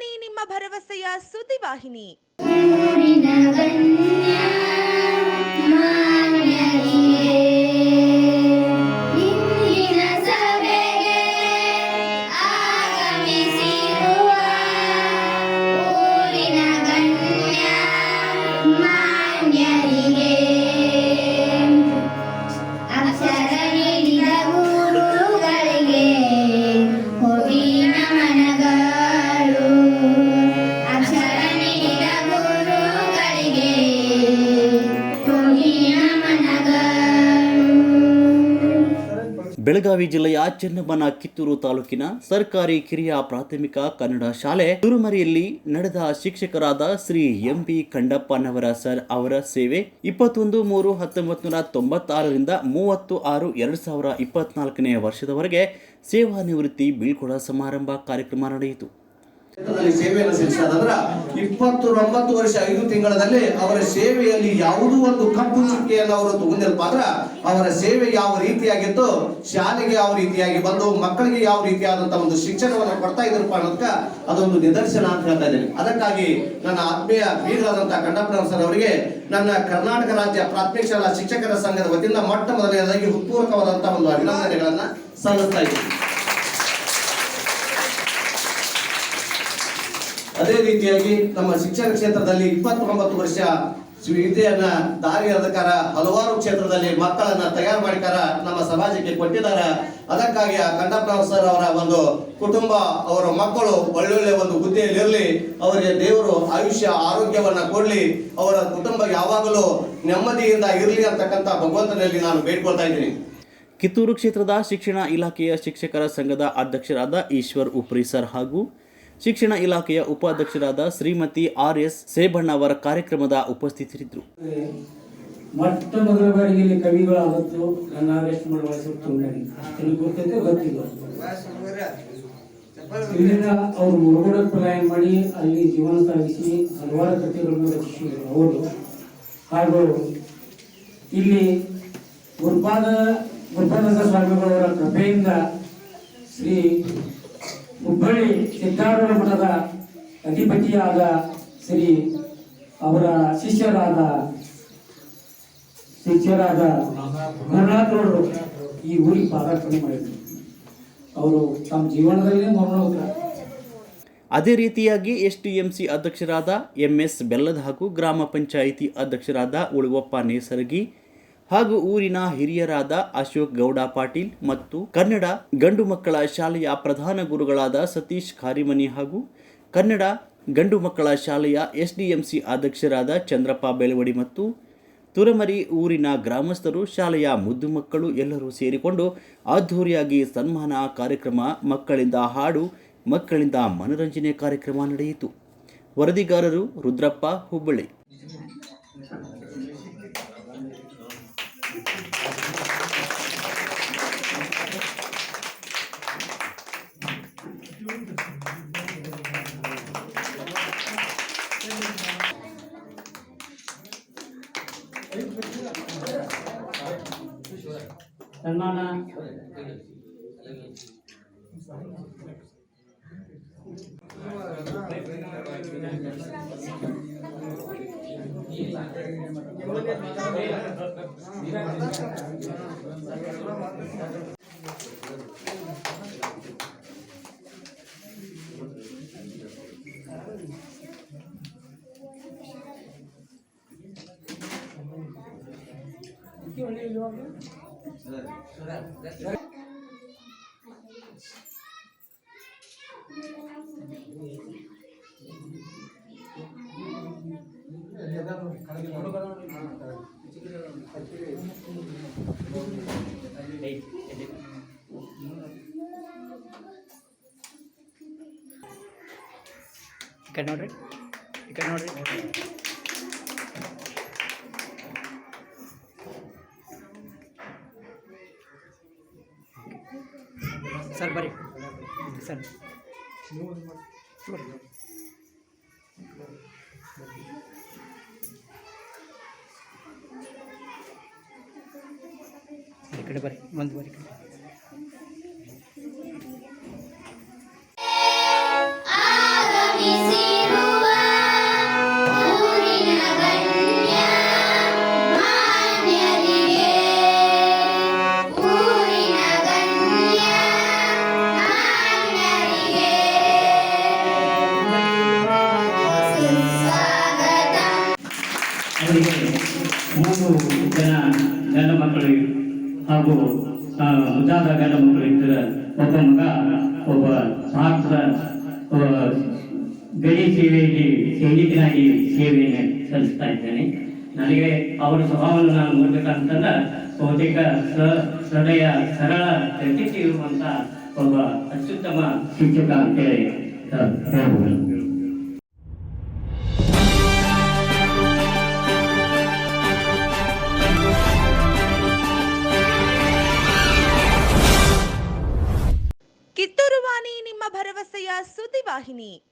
ನೀ ನಿಮ್ಮ ಭರವಸೆಯ ಸುದ್ದಿವಾಹಿನಿ. ಬೆಳಗಾವಿ ಜಿಲ್ಲೆಯ ಚೆನ್ನಮ್ಮನ ಕಿತ್ತೂರು ತಾಲೂಕಿನ ಸರ್ಕಾರಿ ಕಿರಿಯ ಪ್ರಾಥಮಿಕ ಕನ್ನಡ ಶಾಲೆ ತುರುಮರಿಯಲ್ಲಿ ನಡೆದ ಶಿಕ್ಷಕರಾದ Shri M B Kandappanavar sir ಅವರ ಸೇವೆ ಇಪ್ಪತ್ತೊಂದು ಮೂರು ಹತ್ತೊಂಬತ್ತು ನೂರ ತೊಂಬತ್ತಾರರಿಂದ ಮೂವತ್ತು ಆರು ಎರಡು ಸಾವಿರ ಇಪ್ಪತ್ನಾಲ್ಕನೇ ವರ್ಷದವರೆಗೆ ಸೇವಾ ನಿವೃತ್ತಿ ಬೀಳ್ಕೊಡ ಸಮಾರಂಭ ಕಾರ್ಯಕ್ರಮ ನಡೆಯಿತು. ಸೇವೆಯನ್ನು ಸಲ್ಲಿಸಿದ್ರ ಇಪ್ಪತ್ತು ಒಂಬತ್ತು ವರ್ಷ ಐದು ತಿಂಗಳಲ್ಲಿ ಅವರ ಸೇವೆಯಲ್ಲಿ ಯಾವುದೋ ಒಂದು ಕಪ್ಪು ಚುಕ್ಕೆಯನ್ನು ಅವರು ತಗೊಂಡಿರಪ್ಪ ಅಂದ್ರ ಅವರ ಸೇವೆ ಯಾವ ರೀತಿಯಾಗಿತ್ತು ಶಾಲೆಗೆ ಯಾವ ರೀತಿಯಾಗಿ ಬಂದು, ಮಕ್ಕಳಿಗೆ ಯಾವ ರೀತಿಯಾದಂತಹ ಒಂದು ಶಿಕ್ಷಣವನ್ನು ಕೊಡ್ತಾ ಇದ್ರಪ್ಪ ಅನ್ನೋದಕ್ಕ ಅದೊಂದು ನಿದರ್ಶನ ಅಂತ ಹೇಳ್ತಾ ಇದ್ದೀನಿ. ಅದಕ್ಕಾಗಿ ನನ್ನ ಆತ್ಮೀಯ ಬೀಗರಾದಂತಹ ಕಂಡಪ್ಪನವರ ಸರ್ ಅವರಿಗೆ ನನ್ನ ಕರ್ನಾಟಕ ರಾಜ್ಯ ಪ್ರಾಥಮಿಕ ಶಾಲಾ ಶಿಕ್ಷಕರ ಸಂಘದ ವತಿಯಿಂದ ಮೊಟ್ಟ ಮೊದಲನೇದಾಗಿ ಹೃತ್ಪೂರ್ವಕವಾದಂತಹ ಒಂದು ಅಭಿನಂದನೆಗಳನ್ನ ಸಲ್ಲಿಸ್ತಾ ಇದ್ದೀನಿ. ಅದೇ ರೀತಿಯಾಗಿ ನಮ್ಮ ಶಿಕ್ಷಣ ಕ್ಷೇತ್ರದಲ್ಲಿ ಇಪ್ಪತ್ತೊಂಬತ್ತು ವರ್ಷ ವಿದ್ಯೆಯನ್ನ ದಾರಿ ಅಧಿಕಾರ ಹಲವಾರು ಕ್ಷೇತ್ರದಲ್ಲಿ ಮಕ್ಕಳನ್ನ ತಯಾರು ಮಾಡಿಕಾರ ನಮ್ಮ ಸಮಾಜಕ್ಕೆ ಕೊಟ್ಟಿದ್ದಾರೆ. ಅದಕ್ಕಾಗಿ ಆ ಕಂಡಪ್ಪನವ್ರ ಸರ್ ಅವರ ಒಂದು ಕುಟುಂಬ, ಅವರ ಮಕ್ಕಳು ಒಳ್ಳೊಳ್ಳೆ ಒಂದು ಹುದ್ದೆಯಲ್ಲಿ ಇರಲಿ ಅವರಿಗೆ ದೇವರು ಆಯುಷ್ಯ, ಆರೋಗ್ಯವನ್ನ ಕೊಡಲಿ, ಅವರ ಕುಟುಂಬ ಯಾವಾಗಲೂ ನೆಮ್ಮದಿಯಿಂದ ಇರಲಿ ಅಂತಕ್ಕಂಥ ಭಗವಂತನಲ್ಲಿ ನಾನು ಬೇಡ್ಕೊಳ್ತಾ ಇದ್ದೀನಿ. ಕಿತ್ತೂರು ಕ್ಷೇತ್ರದ ಶಿಕ್ಷಣ ಇಲಾಖೆಯ ಶಿಕ್ಷಕರ ಸಂಘದ ಅಧ್ಯಕ್ಷರಾದ ಈಶ್ವರ್ ಉಪ್ರಿ ಸರ್ ಹಾಗೂ ಶಿಕ್ಷಣ ಇಲಾಖೆಯ ಉಪಾಧ್ಯಕ್ಷರಾದ ಶ್ರೀಮತಿ ಆರ್ ಎಸ್ ಸೇಬಣ್ಣ ಅವರ ಕಾರ್ಯಕ್ರಮದ ಉಪಸ್ಥಿತರಿದ್ದರು. ಮೊಟ್ಟ ಮೊದಲ ಬಾರಿಗೆ ಇಲ್ಲಿ ಕವಿಗಳಾದದ್ದು ಮಾಡುವ ಮಳವಳಿಸುತ್ತು ನನಗೆ ಗೊತ್ತೈತೆ ಗೊತ್ತಿಲ್ಲ. ಇಲ್ಲಿಂದ ಅವರು ಮುರುಗೋಡ ಪಲಾಯನ ಮಾಡಿ, ಅಲ್ಲಿ ಜೀವನ ಸಾಗಿಸಿ, ಹಲವಾರು ಕಥೆಗಳನ್ನು ರಚಿಸಿದರು ಅವರು ಹಾಗೂ ಇಲ್ಲಿ ಗುರುಪಾದ ಗುರುಪಾದ ಸ್ವಾಮಿಗಳವರ ಕೃಪೆಯಿಂದ ಶ್ರೀ ಹುಬ್ಬಳ್ಳಿ ಸಿದ್ಧಾರೂಢ ಮಠದ ಅಧಿಪತಿಯಾದ ಶ್ರೀ ಅವರ ಶಿಷ್ಯರಾದ ಶಿಷ್ಯರಾದ ಗುರುನಾಥರವರು ಈ ಊರಿಗೆ ಪಾದಾರ್ಪಣೆ ಮಾಡಿದರು. ಅವರು ತಮ್ಮ ಜೀವನದಲ್ಲೇ ಮರಣೋತ್ತರ. ಅದೇ ರೀತಿಯಾಗಿ ಎಸ್ಟಿಎಂಸಿ ಅಧ್ಯಕ್ಷರಾದ ಎಂಎಸ್ ಬೆಲ್ಲದ ಹಾಗೂ ಗ್ರಾಮ ಪಂಚಾಯಿತಿ ಅಧ್ಯಕ್ಷರಾದ ಉಳುವಪ್ಪ ನೇಸರಗಿ ಹಾಗೂ ಊರಿನ ಹಿರಿಯರಾದ ಅಶೋಕ್ ಗೌಡ ಪಾಟೀಲ್ ಮತ್ತು ಕನ್ನಡ ಗಂಡು ಮಕ್ಕಳ ಶಾಲೆಯ ಪ್ರಧಾನ ಗುರುಗಳಾದ ಸತೀಶ್ ಖಾರಿಮನಿ ಹಾಗೂ ಕನ್ನಡ ಗಂಡು ಮಕ್ಕಳ ಶಾಲೆಯ ಎಸ್ಡಿಎಂಸಿ ಅಧ್ಯಕ್ಷರಾದ ಚಂದ್ರಪ್ಪ ಬೆಳವಡಿ ಮತ್ತು ತುರಮರಿ ಊರಿನ ಗ್ರಾಮಸ್ಥರು, ಶಾಲೆಯ ಮುದ್ದು ಮಕ್ಕಳು ಎಲ್ಲರೂ ಸೇರಿಕೊಂಡು ಅದ್ಧೂರಿಯಾಗಿ ಸನ್ಮಾನ ಕಾರ್ಯಕ್ರಮ ಮಕ್ಕಳಿಂದ ಹಾಡು, ಮಕ್ಕಳಿಂದ ಮನರಂಜನೆ ಕಾರ್ಯಕ್ರಮ ನಡೆಯಿತು. ವರದಿಗಾರರು ರುದ್ರಪ್ಪ ಹುಬ್ಬಳ್ಳಿ. ಸನ್ಮಾನ ಈ ಕಡೆ ನೋಡ್ರಿ ಈ ಕಡೆ ನೋಡ್ರಿ ಸರ್ ಬರ್ರಿ ಸರ್ ಈ ಕಡೆ ಬರ್ರಿ ಒಂದು ಬರ್ರಿ ಈ ಕಡೆ ಅವರಿಗೆ ಮೂರು ಜನ ಗಂಡ ಮಕ್ಕಳು ಹಾಗೂ ಮುದ್ದಾದ ಗಂಡ ಮಕ್ಕಳು ಇದ್ದರೆ ಒಬ್ಬ ಮಗ ಒಬ್ಬ ಭಾರತದ ಗಡಿ ಸೇವೆಯಲ್ಲಿ ಸೈನಿಕನಾಗಿ ಸೇವೆಯನ್ನು ಸಲ್ಲಿಸ್ತಾ ಇದ್ದೇನೆ. ನನಗೆ ಅವರ ಸ್ವಭಾವವನ್ನು ನಾನು ನೋಡ್ಬೇಕಂತಂದ್ರೆ ಬಹುತೇಕ ಸ ಸರಳ ವ್ಯಕ್ತಿತ್ವ ಇರುವಂತ ಒಬ್ಬ ಅತ್ಯುತ್ತಮ ಶಿಕ್ಷಕ ಅಂತೇಳಿ ಹೇಳ್ಬೋದು. ಕಿತ್ತೂರು ವಾಣಿ ನಿಮ್ಮ ಭರವಸೆಯ ಸುದ್ದಿವಾಹಿನಿ